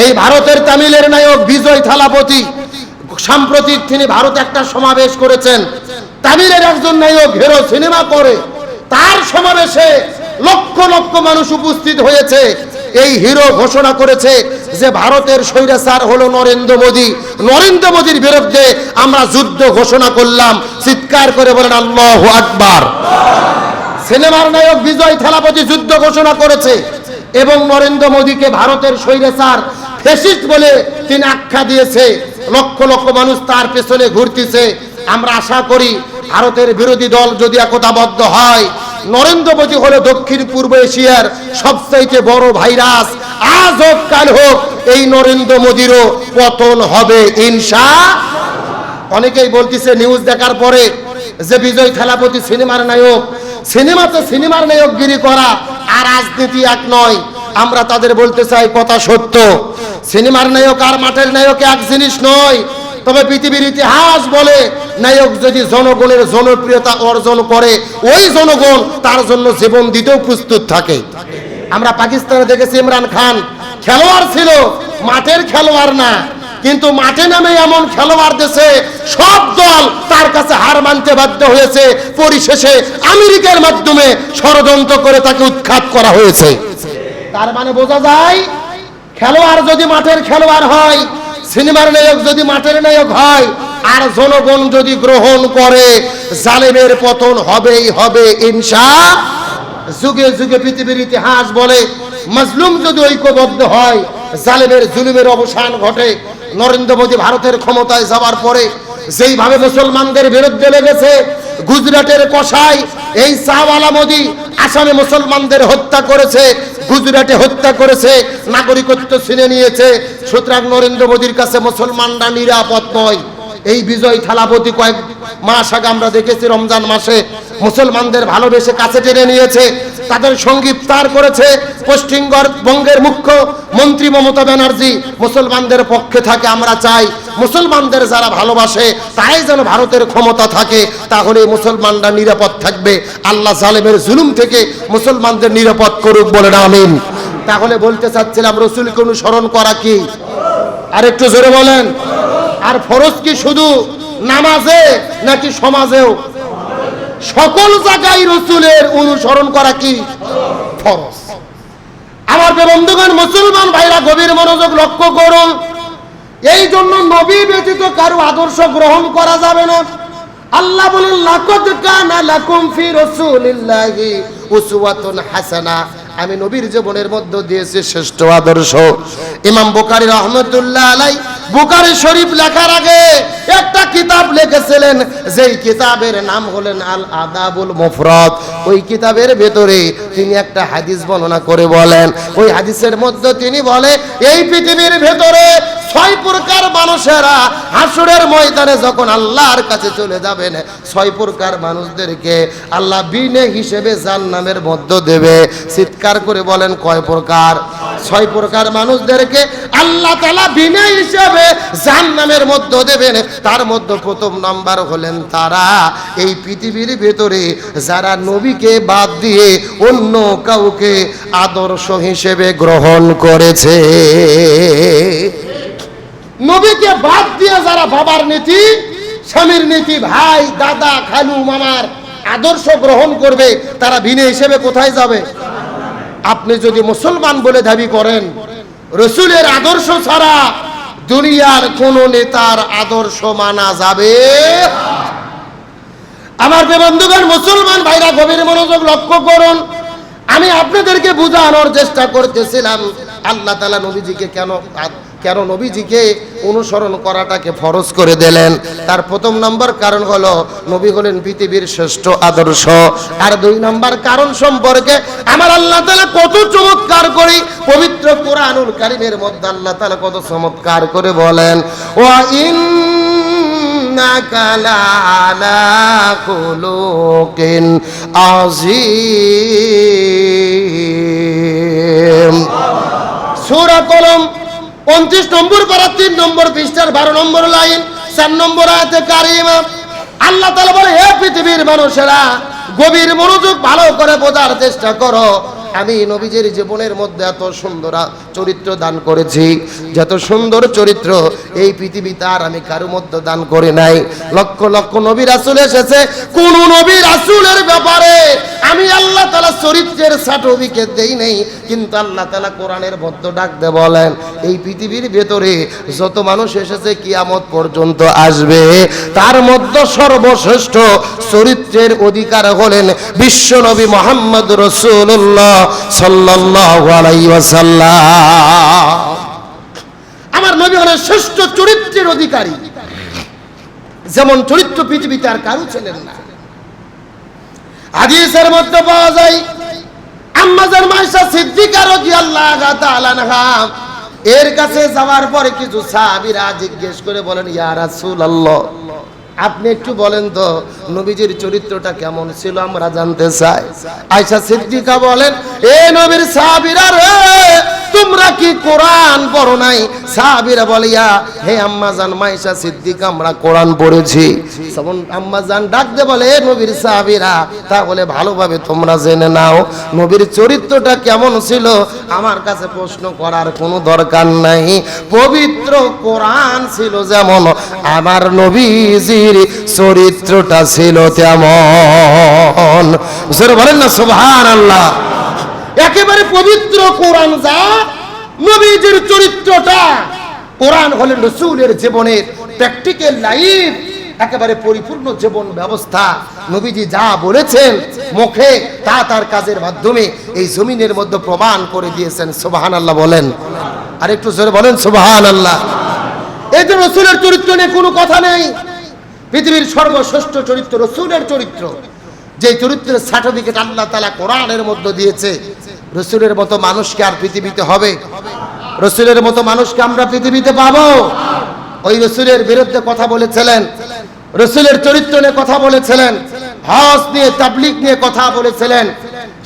এই ভারতের তামিলের নায়ক বিজয় থালাপতি, সাম্প্রতিক তিনি ভারতে একটা সমাবেশ করেছেন। তামিলের একজন নায়ক হিরো সিনেমা করে, তার সমাবেশে লক্ষ লক্ষ মানুষ উপস্থিত হয়েছে। এই হিরো ঘোষণা করেছে যে ভারতের স্বৈরাচার হলো নরেন্দ্র মোদী। নরেন্দ্র মোদীর বিরুদ্ধে আমরা যুদ্ধ ঘোষণা করলাম। চিৎকার করে বলেন, আল্লাহ আকবার! সিনেমার নায়ক বিজয় থালাপতি যুদ্ধ ঘোষণা করেছে এবং নরেন্দ্র মোদীকে ভারতের স্বৈরাচার ফেসিস্ট বলে তিনি আখ্যা দিয়েছে। লক্ষ লক্ষ মানুষ তার পেছনে ঘুরতেছে। আমরা আশা করি ভারতের বিরোধী দল যদি একতাবদ্ধ হয় নরেন্দ্র মোদী হলো দক্ষিণ পূর্ব এশিয়ার সবচাইতে বড় ভাইরাস। আজ হোক, কাল হোক, এই নরেন্দ্র মোদীরও পতন হবে, ইনশা। অনেকেই বলতেছে নিউজ দেখার পরে যে বিজয় খেলাপতি সিনেমার নায়ক সিনেমাতে সিনেমার নায়কগিরি করা আর রাজনীতি এক নয়। আমরা তাদের বলতে চাই, কথা সত্য। সিনেমার নায়ক আর মাঠের নায়ক এক জিনিস নয়। তবে পৃথিবীর ইতিহাস বলে, নায়ক যদি জনগণের জনপ্রিয়তা অর্জন করে, ওই জনগণ তার জন্য জীবন দিতেও প্রস্তুত থাকে। আমরা পাকিস্তানে দেখেছি ইমরান খান, খেলোয়াড় ছিল, মাঠের খেলোয়াড় না। কিন্তু মাঠে নামে এমন খেলোয়াড় দেশে সব দল তার কাছে হার মানতে বাধ্য হয়েছে। পরিশেষে আমেরিকার মাধ্যমে ষড়যন্ত্র করে তাকে উৎখাত করা হয়েছে। তার মানে বোঝা যায় খেলোয়াড় যদি মাঠের খেলোয়াড় হয়, সিনেমার নায়ক যদি মাঠের নায়ক হয়, আর জনগণ যদি গ্রহণ করে, জালেমের পতন হবেই হবে, ইনশা যুগে যুগে পৃথিবীর ইতিহাস বলে, মজলুম যদি ঐক্যবদ্ধ হয়, জালেমের জুলুমের অবসান ঘটে, নরেন্দ্র মোদী ভারতের ক্ষমতায় যাওয়ার পরে, যেইভাবে মুসলমানদের বিরুদ্ধে লেগেছে, গুজরাটের কষাই এই চাওয়ালা মোদী আসামে মুসলমানদের হত্যা করেছে, গুজরাটে হত্যা করেছে, নাগরিকত্ব ছিনে নিয়েছে। সুতরাং নরেন্দ্র মোদীর কাছে মুসলমানরা নিরাপদ নয়। এই বিজয় থালাপতি কয়েক মাস আগে আমরা দেখেছি, রমজান মাসে মুসলমানদের ভালোবেসে কাছে টেনে নিয়েছে। তাদের সংগীত তার করেছে। পশ্চিমবঙ্গ বঙ্গের মুখ্য মন্ত্রী মমতা ব্যানার্জি মুসলমানদের পক্ষে থাকে, আমরা চাই মুসলমানদের যারা ভালোবাসে, তারাই যেন ভারতের ক্ষমতা থাকে, তাহলে মুসলমানরা নিরাপদ থাকবে। আল্লাহ জালেমের জুলুম থেকে মুসলমানদের নিরাপদ করুক বলেন, আমিন। তাহলে বলতে চাচ্ছিলাম, রসুলকে অনুসরণ করা কি? আর একটু জোরে বলেন। আর ফরজ কি শুধু নামাজে নাকি সমাজেও? সকল জায়গায় রসুলের অনুসরণ করা কি? ফরজ। আমার বন্ধুগণ, মুসলমান ভাইরা, গভীর মনোযোগ লক্ষ্য করুন। এই জন্য নবী ব্যতীত কারও আদর্শ গ্রহণ করা যাবে না। আল্লাহ বলেন লাকুম হাসানা। আমি নবীর জীবনের মধ্য দিয়েছি শ্রেষ্ঠ আদর্শ। ইমাম বুখারী রহমতুল্লাহ আলাই বুখারী শরীফ লেখার আগে একটা কিতাব লিখেছিলেন, যেই কিতাবের নাম হলেন আল আদাবুল মুফরাদ। ওই কিতাবের ভেতরে তিনি একটা হাদিস বর্ণনা করে বলেন। ওই হাদিসের মধ্যে তিনি বলে, এই পৃথিবীর ভেতরে ছয় প্রকার মানুষেরা হাসুরের ময়দানে যখন আল্লাহর কাছে চলে যাবেন, ছয় প্রকার মানুষদেরকে আল্লাহ বিনে হিসেবে জান্নামের মধ্য দেবে। চিৎকার করে বলেন, কয় প্রকার? ছয় প্রকার মানুষদেরকে আল্লাহ তালা বিনে হিসেবে জান্নামের মধ্য দেবেন। তার মধ্যে প্রথম নাম্বার হলেন তারা। এই পৃথিবীর ভেতরে যারা নবীকে বাদ দিয়ে অন্য কাউকে আদর্শ হিসেবে গ্রহণ করেছে, নবীকে বাদ দিয়ে যারা বাবার নীতি, স্বামীর নীতি, ভাই, দাদা, খালু, মামার আদর্শ গ্রহণ করবে, তারা বিনে হিসেবে কোথায় যাবে? আপনি যদি মুসলমান বলে দাবি করেন, রসুলের আদর্শ ছাড়া দুনিয়ার কোন নেতার আদর্শ মানা যাবে আমার বন্ধুগণ, মুসলমান ভাইরা, গভীর মনোযোগ লক্ষ্য করুন। আমি আপনাদেরকে বুঝানোর চেষ্টা করতেছিলাম, আল্লাহ তালা নবীজিকে কেন কেন নবীজিকে অনুসরণ করাটাকে ফরজ করে দিলেন? তার প্রথম নম্বর কারণ হলো, নবী হলেন পৃথিবীর শ্রেষ্ঠ আদর্শ। আর দুই নম্বর কারণ সম্পর্কে আমার আল্লাহ তালা কত চমৎকার করি পবিত্র কোরআনুল কারিমের মধ্যে আল্লাহ তালা কত চমৎকার করে বলেন ও ইন সুরা কলম উনত্রিশ নম্বর পারা তিন নম্বর পৃষ্ঠার বারো নম্বর লাইন, চার নম্বর আয়তে কারিমা। আল্লাহ তালা বলে, হে পৃথিবীর মানুষেরা, গভীর মনোযোগ ভালো করে বোঝার চেষ্টা করো। আমি নবীজের জীবনের মধ্যে এত সুন্দর চরিত্র দান করেছি। যত সুন্দর চরিত্র এই পৃথিবীতে আর আমি কারও মধ্যে দান করি নাই। লক্ষ লক্ষ নবী রাসূল এসেছে। কোন নবী রাসূলের ব্যাপারে আমি আল্লাহ তাআলা চরিত্রের সার্টিফিকেট দেই নেই, কিন্তু আল্লাহ তাআলা কোরআনের মধ্যে ডাকতে বলেন, এই পৃথিবীর ভেতরে যত মানুষ এসেছে কিয়ামত পর্যন্ত আসবে। তার মধ্যে সর্বশ্রেষ্ঠ চরিত্রের অধিকার হলেন বিশ্ব নবী মোহাম্মদ রসুল্লাহ সাল্লাল্লাহু আলাইহি ওয়াসাল্লাম। আমার নবী হলেন শ্রেষ্ঠ চরিত্রের অধিকারী। যেমন চরিত্র পৃথিবীতে আর কারও ছিলেন না। হাদিসের মধ্যে পাওয়া যায়, আম্মাজান মাইশা সিদ্দিকা রাদিয়াল্লাহু তাআলা আনহা, এর কাছে যাওয়ার পরে কিছু সাহাবীরা জিজ্ঞেস করে বলেন, ইয়া রাসূলুল্লাহ, আপনি একটু বলেন তো, নবীজির চরিত্রটা কেমন ছিল আমরা জানতে চাই। আয়সা সিদ্দিকা বলেন, এ নবীর সাহাবীরা রে তোমরা কি কোরআন পড়ো নাই? সাহাবীরা বলিয়া, হে আম্মাজান মাইশা সিদ্দিকা, আমরা কোরআন পড়েছি। তখন আম্মাজান ডাকতে বলে নবীর সাহাবীরা, তাহলে ভালোভাবে তোমরা জেনে নাও, নবীর চরিত্রটা কেমন ছিল? আমার কাছে প্রশ্ন করার কোনো দরকার নাই। পবিত্র কোরআন ছিল যেমন, আমার নবীজির চরিত্রটা ছিল তেমন। বলেন না সুবহান আল্লাহ একেবারে পবিত্র কোরআন যা, নবীজির চরিত্রটা। কোরআন হলেন রসুলের জীবনের প্র্যাকটিক্যাল লাইফ, একেবারে পরিপূর্ণ জীবন ব্যবস্থা। নবীজি যা বলেছেন, মুখে তা তার কাজের মাধ্যমে এই জমিনের মধ্যে প্রমাণ করে দিয়েছেন। সুবাহান আল্লাহ বলেন। আর একটু জোরে বলেন সুবাহান আল্লাহ এই যে রসুলের চরিত্র নিয়ে কোনো কথা নেই। পৃথিবীর সর্বশ্রেষ্ঠ চরিত্র রসুলের চরিত্র। যে চরিত্রের সার্টিফিকেট আল্লাহ তালা কোরআনের মধ্যে দিয়েছে, রসুলের মতো মানুষকে আর পৃথিবীতে হবে? রসুলের মতো মানুষকে আমরা পৃথিবীতে পাবো? ওই রসুলের বিরুদ্ধে কথা বলেছিলেন, রসুলের চরিত্র নিয়ে কথা বলেছিলেন, হজ নিয়ে তাবলিক নিয়ে কথা বলেছিলেন।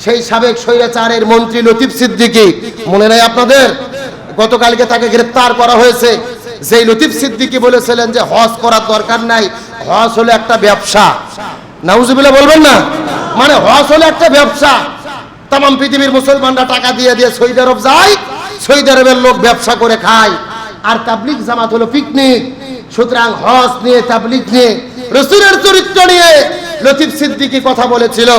সেই সাবেক স্বৈরাচারের মন্ত্রী লতিফ সিদ্দিকী, মনে নেই আপনাদের? গতকালকে তাকে গ্রেপ্তার করা হয়েছে। যেই লতিফ সিদ্দিকী বলেছিলেন যে হজ করার দরকার নাই, হজ হলো একটা ব্যবসা। নাউজুবিল্লাহ বলবেন না? মানে হজ হলো একটা ব্যবসা। তাম পৃথিবীর মুসলমানরা টাকা দিয়ে দিয়ে সৌদি আরব যায়, সৌদি আরবের লোক ব্যবসা করে খায়। আর তাবলিক জামাত হলো পিকনিক। সুতরাং হজ নিয়ে তাবলিক নিয়ে, রসুলের চরিত্র নিয়ে লতিফ সিদ্দিকী কথা বলেছিল।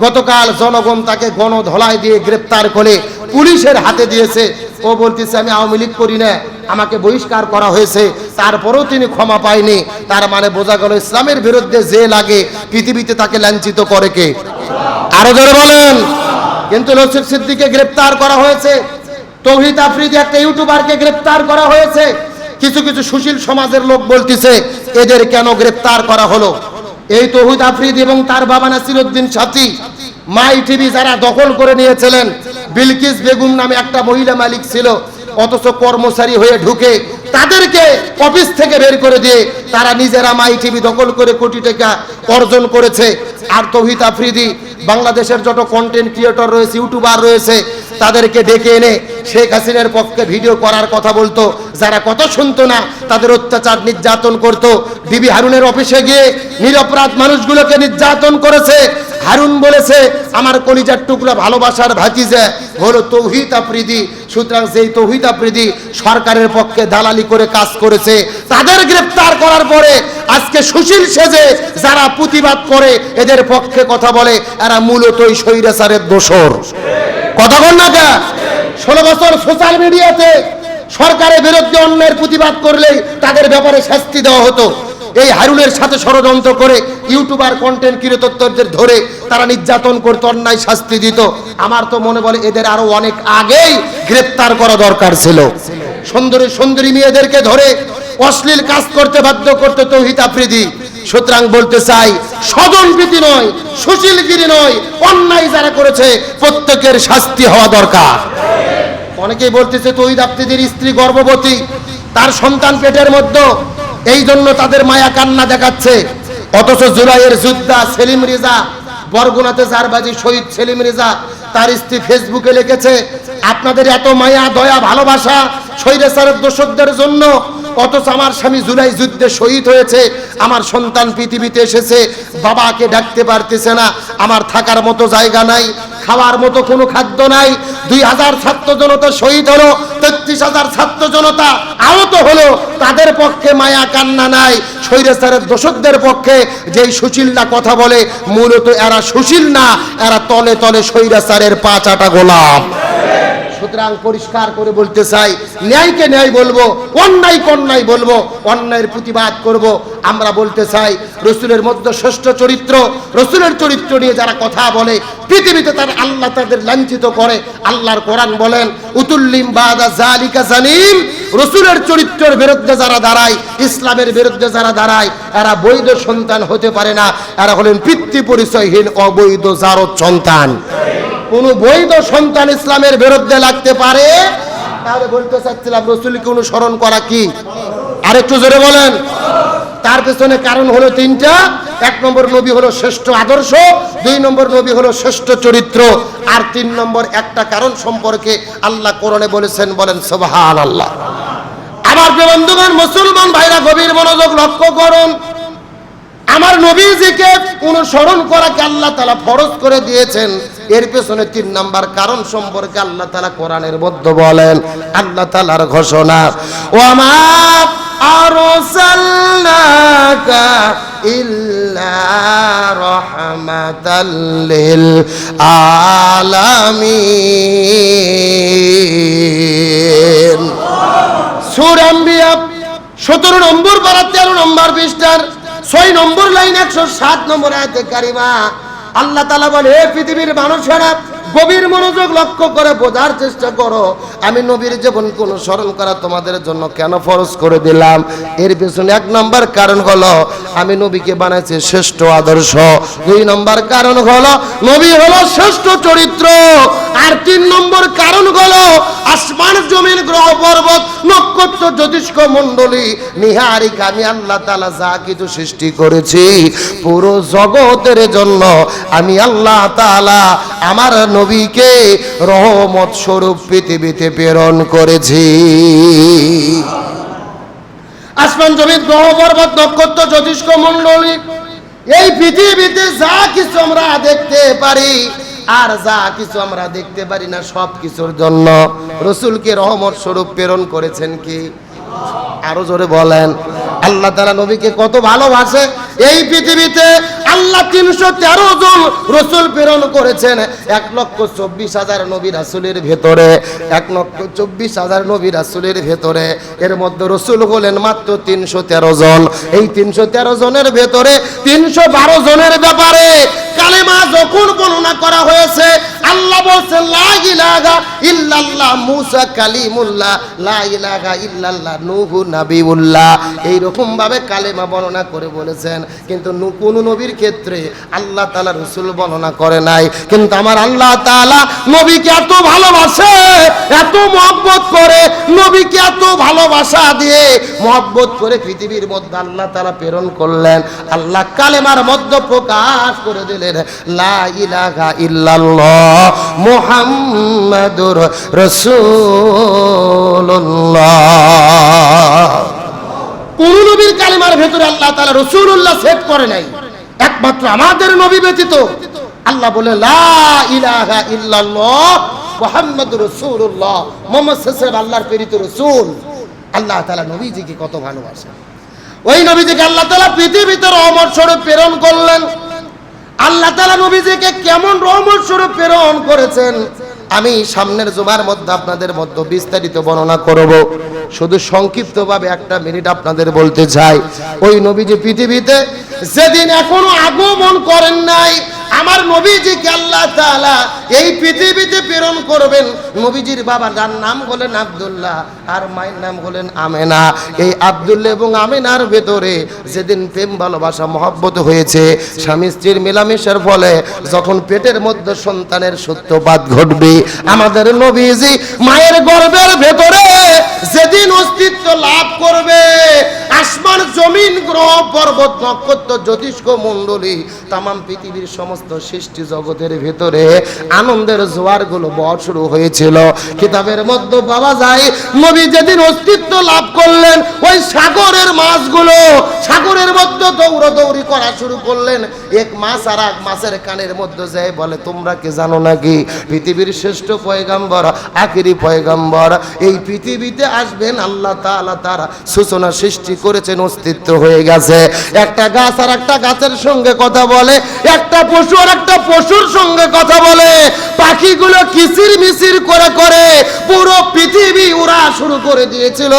গতকাল জনগণ তাকে গণধলাই দিয়ে গ্রেপ্তার করে পুলিশের হাতে দিয়েছে। ও বলতেছে, আমি আওয়ামী লীগ করি না। আমাকে বহিষ্কার করা হয়েছে। তারপরেও তিনি ক্ষমা পায়নি। তার মানে বোঝা গেল ইসলামের বিরুদ্ধে যে লাগে, পৃথিবীতে তাকে লাঞ্ছিত করে কে? আরও ধরে বলেন। কিন্তু লসিফ সিদ্দিকে গ্রেপ্তার করা হয়েছে। তৌহিদ আফ্রিদি একটা ইউটিউবারকে গ্রেপ্তার করা হয়েছে। কিছু কিছু সুশীল সমাজের লোক বলতেছে, এদের কেন গ্রেপ্তার করা হলো? এই তৌহিদ আফ্রিদি এবং তার বাবা নাসিরউদ্দিন সাথী, মাই টিভি যারা দখল করে নিয়েছিলেন, বিলকিস বেগম নামে একটা মহিলা মালিক ছিল অথচ কর্মচারী হয়ে ঢুকে তাদেরকে অফিস থেকে বের করে দিয়ে তারা নিজেরা মাই টিভি দখল করে কোটি টাকা অর্জন করেছে। আর তহিত আফ্রিদি, বাংলাদেশের যত কন্টেন্ট ক্রিয়েটর রয়েছে ইউটিউবার রয়েছে তাদেরকে ডেকে এনে শেখ হাসিনার পক্ষে ভিডিও করার কথা বলতো। যারা কত শুনতো না, তাদের অত্যাচার নির্যাতন করত। বিবি হারুনের অফিসে গিয়ে নিরপরাধ মানুষগুলোকে নির্যাতন করেছে। হারুন বলেছে, আমার কলিজার টুকরা ভালোবাসার ভাতিজা হলো তৌহিদ আফ্রিদি। সুতরাং যেই তৌহিদ আফ্রিদি সরকারের পক্ষে দালালি করে কাজ করেছে, তাদের গ্রেপ্তার করার পরে আজকে সুশীল সেজে যারা প্রতিবাদ করে, এদের পক্ষে কথা বলে, এরা মূলতই স্বৈরাচারের দোষর। কথা বল না কে? ষোলো বছর সোশ্যাল মিডিয়াতে সরকারের বিরুদ্ধে অন্যের প্রতিবাদ করলেই তাদের ব্যাপারে শাস্তি দেওয়া হতো। এই হারুনের সাথে ষড়যন্ত্র করে ইউটিউবার কন্টেন্ট ক্রিয়েটরদের ধরে তারা নির্যাতন করতো, অন্যায় শাস্তি দিত। আমার তো মনে বলে এদের আরও অনেক আগেই গ্রেপ্তার করা দরকার ছিল। সুন্দরী সুন্দরী মেয়েদেরকে ধরে অশ্লীল কাজ করতে বাধ্য করতে তৌহিদ আফ্রিদি। সুতরাং বলতে চাই স্বজন প্রীতি নয়, সুশীলগিরি নয়, অন্যায় যারা করেছে, প্রত্যেকের শাস্তি হওয়া দরকার। অনেকেই বলতেছে তৈদ আপ্তিদের স্ত্রী গর্ভবতী, তার সন্তান পেটের মধ্যে, এই জন্য তাদের মায়া কান্না দেখাচ্ছে। অথচ জুলাইয়ের যোদ্ধা সেলিম রেজা, বরগুনাতে জারবাজি শহীদ সেলিম রেজা, তার স্ত্রী ফেসবুকে লিখেছে, আপনাদের এত মায়া, দয়া, ভালোবাসা শহীদের দোষকদের জন্য অথচ আমার স্বামী জুলাই যুদ্ধে শহীদ হয়েছে, আমার সন্তান পৃথিবীতে এসেছে, বাবাকে ডাকতে পারতেছে না, আমার থাকার মতো জায়গা নাই, খাওয়ার মতো কোনো খাদ্য নাই, দুই হাজার ছাত্র জনতা শহীদ হলো, তেত্রিশ হাজার ছাত্র জনতা আহত হলো, তাদের পক্ষে মায়া কান্না নাই, স্বৈরাচারের দোষকদের পক্ষে যেই সুশীলরা কথা বলে, মূলত এরা সুশীল না, এরা তলে তলে স্বৈরাচারের পাঁচাটা গোলাম। সুতরাং পরিষ্কার করে বলতে চাই, ন্যায়কে ন্যায় বলব, অন্যায় অন্যায় বলব, অন্যায়ের প্রতিবাদ করব। আমরা বলতে চাই, রসুলের মধ্যে শ্রেষ্ঠ চরিত্র, রসুলের চরিত্র নিয়ে যারা কথা বলে, পৃথিবীতে তার আল্লাহ তাদের লাঞ্ছিত করে, আল্লাহর কোরআন বলেন, উতুল্লিম বাদা জালিকা জানিম রসুলের চরিত্রের বিরুদ্ধে যারা দাঁড়ায়, ইসলামের বিরুদ্ধে যারা দাঁড়ায়, এরা বৈধ সন্তান হতে পারে না। এরা হলেন পিতৃ পরিচয়হীন অবৈধ জারদ সন্তান। কোন বৈধ সন্তান ইসলামের বিরুদ্ধে লাগতে পারে? তাহলে বলতে চাচ্ছিলাম, রসুলকে অনুসরণ করা কি? আরেকটু জোরে বলেন। তার পেছনে কারণ হলো তিনটা। এক নম্বর নবী হলো শ্রেষ্ঠ আদর্শ, দুই নম্বর নবী হলো শ্রেষ্ঠ চরিত্র, আর তিন নম্বর একটা কারণ সম্পর্কে আল্লাহ কোরআনে বলেছেন, বলেন সোবাহান আল্লাহ আমার বন্ধুগণ, মুসলমান ভাইরা, গভীর মনোযোগ লক্ষ্য করুন। আমার নবীজিকে অনুসরণ করাকে আল্লাহ তালা ফরজ করে দিয়েছেন। এর পেছনে তিন নাম্বার কারণ সম্পর্কে আল্লাহ তালা কোরআনের মধ্যে বলেন, আল্লাহ তালার ঘোষণা ও আমার লিল আলামিন। সুরাম্বিয়া সতেরো নম্বর পারা তেরো নম্বর পৃষ্ঠার ছয় নম্বর লাইন একশো সাত নম্বর আয়তে কারিমা আল্লাহ তালা বলে হে পৃথিবীর মানুষেরা গভীর মনোযোগ লক্ষ্য করে বোঝার চেষ্টা করো। আমি নবীর জীবনকে অনুসরণ করা তোমাদের জন্য কেন ফরজ করে দিলাম? এর পেছনে এক নম্বর কারণ হলো, আমি নবীকে বানাইছি শ্রেষ্ঠ আদর্শ। দুই নম্বর কারণ হলো, নবী হলো শ্রেষ্ঠ চরিত্র। আর তিন নম্বর কারণ হলো, আসমান জমিন গ্রহ পর্বত, নক্ষত্র জ্যোতিষ্ক মণ্ডলী, নিহারিক, আমি আল্লাহ তালা যা কিছু সৃষ্টি করেছি, পুরো জগতের জন্য আমি আল্লাহ তালা আমার নবীকে রহমত স্বরূপ পৃথিবীতে প্রেরণ করেছি। আসমান জমিন গ্রহ পর্বত নক্ষত্র জ্যোতিষ্ক মণ্ডলী, এই পৃথিবীতে যা কিছু আমরা দেখতে পারি, আর যা কিছু আমরা দেখতে পারি না, সব কিছুর জন্য রসুলকে রহমত স্বরূপ প্রেরণ করেছেন কি? আরও জোরে বলেন। আল্লাহ তারা নবীকে কত ভালোবাসে এই পৃথিবীতে আল্লাহ তিনশো তেরো জন রসুল প্রেরণ করেছেন। এক লক্ষ চব্বিশ হাজার নবী রাসুলের ভেতরে, এক লক্ষ চব্বিশ হাজার নবী রাসুলের ভেতরে। এর মধ্যে রসুল হলেন মাত্র তিনশো তেরো জন। এই তিনশো তেরো জনের ভেতরে তিনশো বারো জনের ব্যাপারে কালেমা যখন বর্ণনা করা হয়েছে, আল্লাহ বলছেন, লা ইল্লাল্লাহ, মুসা কালিমুল্লাহ, লা ইল্লাল্লাহ, নূহু নাবিউল্লাহ। এই ভাবে কালেমা বর্ণনা করে বলেছেন। কিন্তু কোন নবীর ক্ষেত্রে আল্লাহ তালা রসুল বর্ণনা করে নাই। কিন্তু আমার আল্লাহ তালা নবীকে এত ভালোবাসে, এত মহব্বত করে, নবীকে এত ভালোবাসা দিয়ে মহব্বত করে পৃথিবীর মধ্যে আল্লাহ তাআলা প্রেরণ করলেন। আল্লাহ কালেমার মধ্যে প্রকাশ করে দিলেন, লা ইল্লাল্লাহ মুহাম্মাদুর রাসূলুল্লাহ। কোন নবীর কালেমার ভেতরে আল্লাহ তাআলা রাসূলুল্লাহ সেট করে নাই। একমাত্র আমাদের নবী ব্যতীত আল্লাহ বলে মুহাম্মাদুর রাসূলুল্লাহ। মুহাম্মদ সাল্লাল্লাহু আল্লাহর প্রেরিত রাসূল। আল্লাহ তাআলা নবীজিকে কত ভালোবাসেন। ওই নবীজিকে আল্লাহ তাআলা পৃথিবীতে রহমত স্বরূপ প্রেরণ করলেন। আল্লাহ তাআলা নবীজিকে কেমন রহমত স্বরূপ প্রেরণ করেছেন? আমি সামনের জুমার মধ্যে আপনাদের মধ্যে বিস্তারিত বর্ণনা করব। শুধু সংক্ষিপ্তভাবে একটা মিনিট আপনাদের বলতে চাই। ওই নবী যে পৃথিবীতে যেদিন এখনও আগমন করেন নাই, আমার নবীজিকে আল্লাহ তাআলা এই পৃথিবীতে প্রেরণ করবেন। নবীজির বাবার যার নাম হলেন আব্দুল্লাহ, আর মায়ের নাম হলেন আমেনা। এই আব্দুল্লাহ এবং আমেনার ভেতরে যেদিন প্রেম, ভালোবাসা, মহব্বত হয়েছে, স্বামী স্ত্রীর মেলামেশার ফলে যখন পেটের মধ্যে সন্তানের সত্যপাত ঘটবে, আমাদের নবীজি মায়ের গর্ভের ভেতরে যেদিন অস্তিত্ব লাভ করবে, আসমান জমিন গ্রহ পর্বত নক্ষত্র জ্যোতিষ্ক মণ্ডলী, তামাম পৃথিবীর সমস্ত সৃষ্টি জগতের ভেতরে আনন্দের জোয়ারগুলো বড় শুরু হয়েছিল। কিতাবের মধ্যে পাওয়া যায়, নবী যেদিন অস্তিত্ব লাভ করলেন, ওই সাগরের মাছগুলো, সাগরের মধ্যে দৌড়াদৌড়ি করা শুরু করলেন। এক মাছ আর এক মাছের কানের মধ্যে যায় বলে, তোমরা কি জানো নাকি পৃথিবীর শ্রেষ্ঠ পয়গাম্বর, আখিরি পয়গাম্বর? এই পৃথিবীতে আসবেন, আল্লাহ তাআলা তারা সূচনা সৃষ্টি করেছেন, অস্তিত্ব হয়ে গেছে। একটা গাছ আর একটা গাছের সঙ্গে কথা বলে, একটা পশু আর একটা পশুর সঙ্গে কথা বলে, পাখিগুলো কিচির মিচির করে করে পুরো পৃথিবী উড়া শুরু করে দিয়েছিল।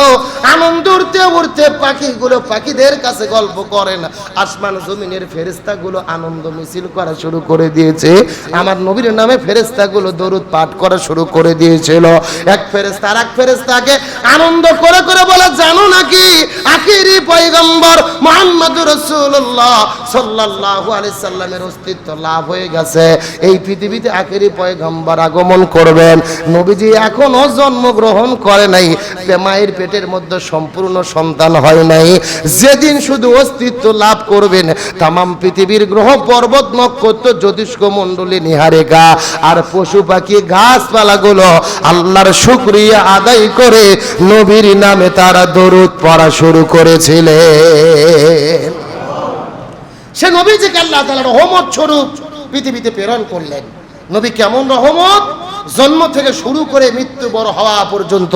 আনন্দ উড়তে উড়তে পাখিগুলো পাখিদের কাছে গল্প করেন। আসমান জমিনের ফেরেস্তাগুলো আনন্দ মিছিল করা শুরু করে দিয়েছে। আমার নবীর নামে ফেরেস্তাগুলো দরুদ পাঠ করা শুরু করে দিয়েছিল। এক ফেরেস্তা আর এক ফেরেস্তাকে আনন্দ করে করে বলে, জানো নাকি আখিরি পয়গম্বর মোহাম্মদ রসুল্লাহ সাল্লাল্লাহু আলাইহি সাল্লামের অস্তিত্ব লাভ হয়ে গেছে। এই পৃথিবীতে আখিরি পয়গম্বর আগমন করবেন। নবীজি এখনও জন্মগ্রহণ করে নাই। মায়ের পেটের মধ্যে সম্পূর্ণ সন্তান হয় নাই। যেদিন শুধু অস্তিত্ব লাভ করবেন। তামাম পৃথিবীর গ্রহ পর্বত নক্ষত্র জ্যোতিষ্ক মণ্ডলী নিহারেগা আর পশু পাখি, গাছপালাগুলো আল্লাহর শুক্রিয়া আদায় করে নবীর নামে তারা দরুদ পড়া শুরু করেছিলেন। সে নবীজিকে আল্লাহ তাআলা রহমত স্বরূপ পৃথিবীতে প্রেরণ করলেন। নবী কেমন রহমত? জন্ম থেকে শুরু করে মৃত্যু বড় হওয়া পর্যন্ত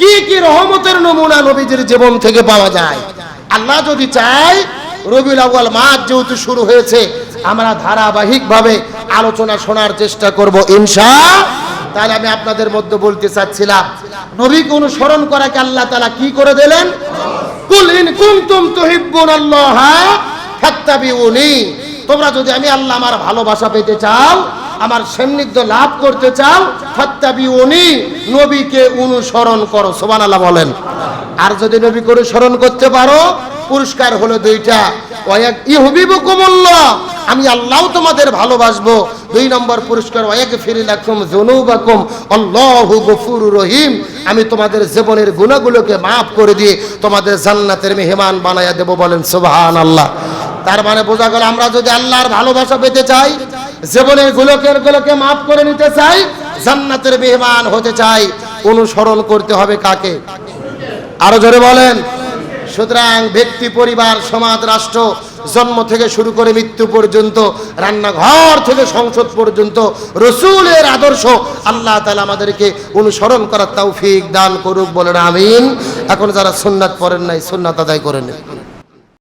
কি কি রহমতের নমুনা নবীজির জীবন থেকে পাওয়া যায়? আল্লাহ যদি চায় রবিউল আউয়াল মাস যেহেতু শুরু হয়েছে, আমরা ধারাবাহিকভাবে আলোচনা শোনার চেষ্টা করব ইনশা। তাহলে আমি আপনাদের মধ্যে বলতে চাচ্ছিলাম, নবীকে অনুসরণ করাকে আল্লাহ তাআলা কি করে দিলেন? কুল ইন কুনতুম তুহিব্বুনাল্লাহ ফাত্তাবিউনি। তোমরা যদি আমি আল্লাহ আমার ভালোবাসা পেতে চাও, আমার সান্নিধ্য লাভ করতে চাও, ফাত্তাবিউনি, নবীকে অনুসরণ করো, সুবহানাল্লাহ বলেন। আর যদি নবীকে অনুসরণ করতে পারো পুরস্কার হলো দুইটা। ওয়াক ইহুবিবুকুমুল্লাহ। আমি আল্লাহ তোমাদের ভালোবাসবো। দুই নম্বর পুরস্কার ওয়াক ফিরিলাকুম যুনুবাকুম। আল্লাহু গফুর রহিম। আমি তোমাদের জীবনের গুণাগুলোকে মাফ করে দিয়ে তোমাদের জান্নাতের মেহমান বানায়া দেব বলেন সুবহানাল্লাহ। তার মানে বোঝা গেল আমরা যদি আল্লাহর ভালোবাসা পেতে চাই, জীবনের গুলোকের গুলোকে মাফ করে নিতে চাই, জান্নাতের মেহমান হতে চাই, অনুসরণ করতে হবে কাকে? আরও জোরে বলেন। সুতরাং ব্যক্তি, পরিবার, সমাজ, রাষ্ট্র জন্ম থেকে শুরু করে মৃত্যু পর্যন্ত, রান্নাঘর থেকে সংসদ পর্যন্ত রসুলের আদর্শ আল্লাহ তালা আমাদেরকে অনুসরণ করার তৌফিক দান করুক বলেন, আমিন। এখন যারা সুন্নাত পড়েন নাই, সুন্নাত আদায় করে নেন।